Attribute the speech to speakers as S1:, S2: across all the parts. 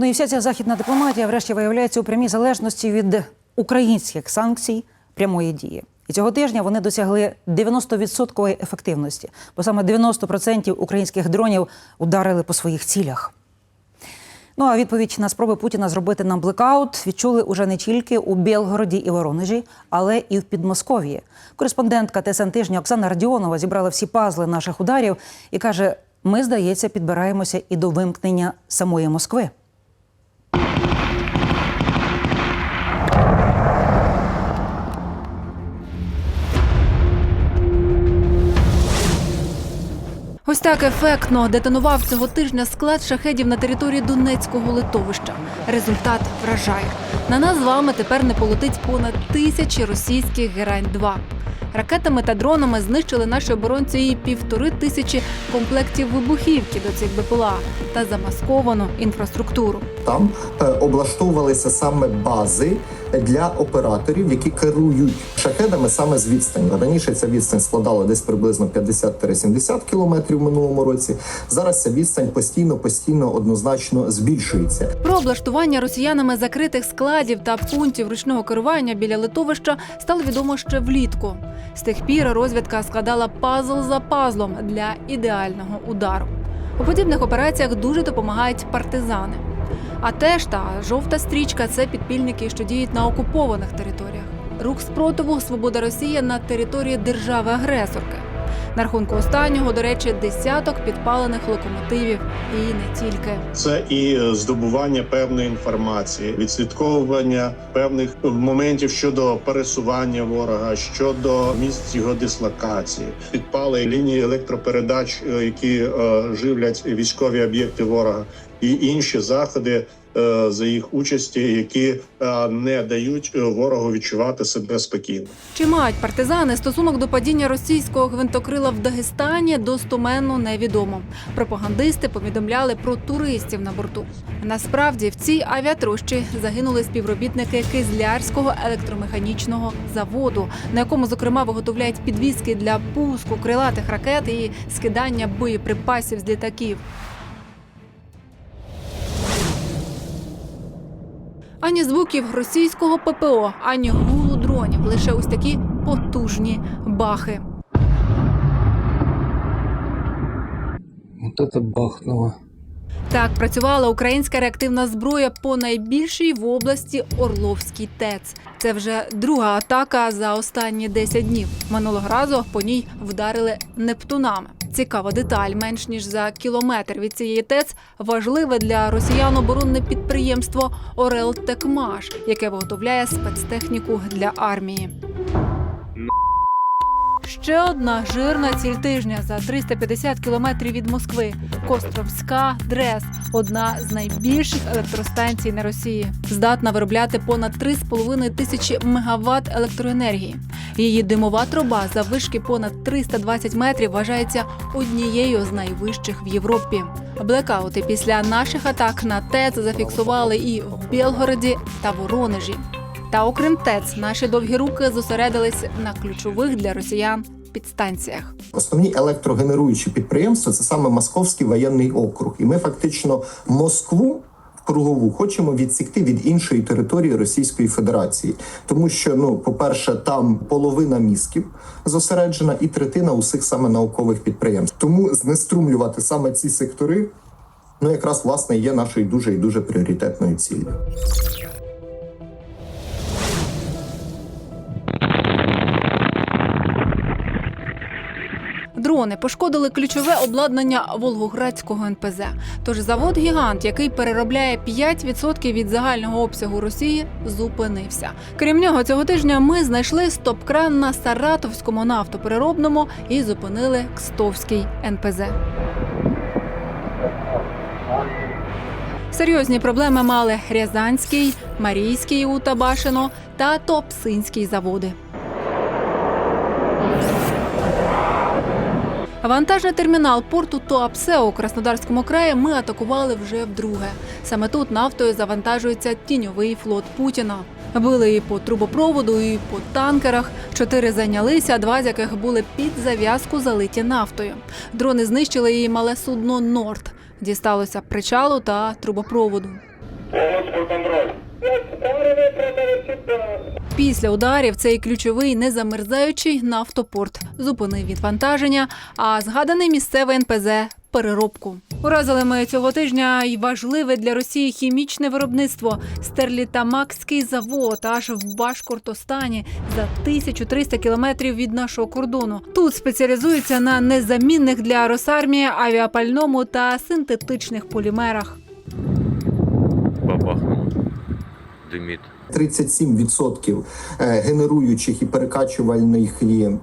S1: Ну і вся ця західна дипломатія, врешті, виявляється у прямій залежності від українських санкцій прямої дії. І цього тижня вони досягли 90% ефективності, бо саме 90% українських дронів ударили по своїх цілях. Ну а відповідь на спроби Путіна зробити нам блекаут відчули уже не тільки у Білгороді і Воронежі, але і в Підмосков'ї. Кореспондентка ТСН тижня Оксана Радіонова зібрала всі пазли наших ударів і каже: ми, здається, підбираємося і до вимкнення самої Москви.
S2: Ось так ефектно детонував цього тижня склад шахедів на території Донецького литовища. Результат вражає. На нас з вами тепер не полетить понад тисячі російських герань 2 Ракетами та дронами знищили наші оборонці і півтори тисячі комплектів вибухівки до цих БПЛА та замасковану інфраструктуру.
S3: Там е, облаштовувалися саме бази для операторів, які керують шахедами саме з відстані. Раніше ця відстань складала десь приблизно 50-70 кілометрів в минулому році. Зараз ця відстань постійно, постійно однозначно збільшується.
S2: Про облаштування росіянами закритих складів та пунктів ручного керування біля литовища стало відомо ще влітку. З тих пір розвідка складала пазл за пазлом для ідеального удару. У подібних операціях дуже допомагають партизани. А теж та жовта стрічка це підпільники, що діють на окупованих територіях. Рух спротиву Свобода Росія на території держави-агресорки. На рахунку останнього, до речі, десяток підпалених локомотивів і не тільки.
S4: Це і е, здобування певної інформації, відслідковування певних моментів щодо пересування ворога, щодо місць його дислокації, підпали лінії електропередач, е, які е, живлять військові об'єкти ворога, і інші заходи. За їх участі, які не дають ворогу відчувати себе спокійно.
S2: Чи мають партизани стосунок до падіння російського гвинтокрила в Дагестані достоменно невідомо. Пропагандисти повідомляли про туристів на борту. Насправді в цій авіатрощі загинули співробітники Кизлярського електромеханічного заводу, на якому зокрема виготовляють підвіски для пуску крилатих ракет і скидання боєприпасів з літаків. Ані звуків російського ППО, ані гулу дронів, лише ось такі потужні бахи.
S5: Вот это бахнуло.
S2: Так працювала українська реактивна зброя по найбільшій в області Орловській ТЕЦ. Це вже друга атака за останні 10 днів. Минулого разу по ній вдарили нептунами. Цікава деталь. Менш ніж за кілометр від цієї ТЕЦ важливе для росіян оборонне підприємство Орел Текмаш, яке виготовляє спецтехніку для армії. Ще одна жирна ціль тижня за 350 кілометрів від Москви. Костровська ДРЕС одна з найбільших електростанцій на Росії. Здатна виробляти понад 3,5 тисячі мегаватт електроенергії. Її димова труба за вишки понад 320 метрів вважається однією з найвищих в Європі. Блекаути після наших атак на ТЕЦ зафіксували і в Білгороді та Воронежі. Та окрім ТЕЦ, наші довгі руки зосередились на ключових для росіян підстанціях.
S3: Основні електрогенеруючі підприємства це саме Московський воєнний округ, і ми фактично Москву. Кругову хочемо відсікти від іншої території Російської Федерації, тому що ну, по-перше, там половина мізків зосереджена і третина усіх саме наукових підприємств. Тому знеструмлювати саме ці сектори, ну якраз власне є нашою дуже і дуже пріоритетною ціллю.
S2: Дрони пошкодили ключове обладнання Волгоградського НПЗ. Тож завод гігант, який переробляє 5% від загального обсягу Росії, зупинився. Крім нього, цього тижня ми знайшли стоп-кран на Саратовському нафтопереробному і зупинили Кстовський НПЗ. Серйозні проблеми мали Рязанський, Марійський у Табашино та Топсинський заводи. Вантажний термінал порту Туапсе у Краснодарському краї ми атакували вже вдруге. Саме тут нафтою завантажується тіньовий флот Путіна. Били і по трубопроводу, і по танкерах. Чотири зайнялися, два з яких були під зав'язку залиті нафтою. Дрони знищили і мале судно Норд. Дісталося причалу та трубопроводу. Після ударів цей ключовий незамерзаючий нафтопорт зупинив відвантаження, а згаданий місцевий НПЗ переробку. Уразили ми цього тижня й важливе для Росії хімічне виробництво Стерлітамакський завод аж в Башкортостані за 1300 кілометрів від нашого кордону. Тут спеціалізуються на незамінних для Росармії авіапальному та синтетичних полімерах.
S6: Димит.
S3: 37% е, генеруючих і перекачувальних е,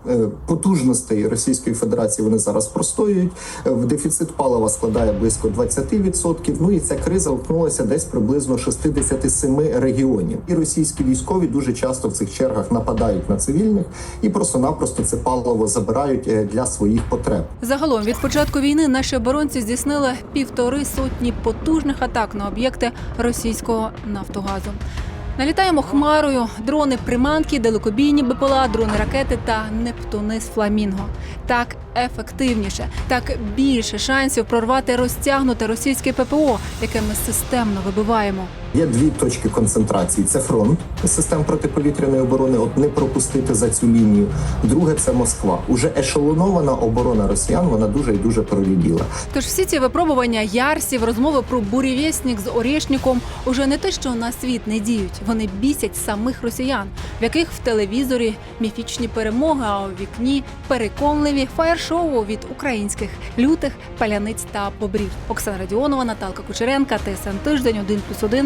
S3: потужностей Російської Федерації вони зараз простоюють. Е, В дефіцит палива складає близько 20%. Ну і ця криза торкнулася десь приблизно 67 регіонів. І російські військові дуже часто в цих чергах нападають на цивільних і просто-напросто це паливо забирають для своїх потреб.
S2: Загалом від початку війни наші оборонці здійснили півтори сотні потужних атак на об'єкти російського нафтогазу. Налітаємо хмарою, дрони приманки, далекобійні БПЛА, дрони ракети та Нептуни з фламінго. Так ефективніше, так більше шансів прорвати розтягнуте російське ППО, яке ми системно вибиваємо.
S3: Є дві точки концентрації: це фронт систем протиповітряної оборони, от не пропустити за цю лінію. Друге це Москва. Уже ешелонована оборона росіян. Вона дуже і дуже проріділа.
S2: Тож всі ці випробування ярсів, розмови про бурєвєснік з Орєшніком уже не те, що на світ не діють. Вони бісять самих росіян, в яких в телевізорі міфічні перемоги, а у вікні переконливі фаєр-шоу від українських лютих паляниць та бобрів. Оксана Радіонова, Наталка Кучеренка, ТСН Тиждень, 1+,1,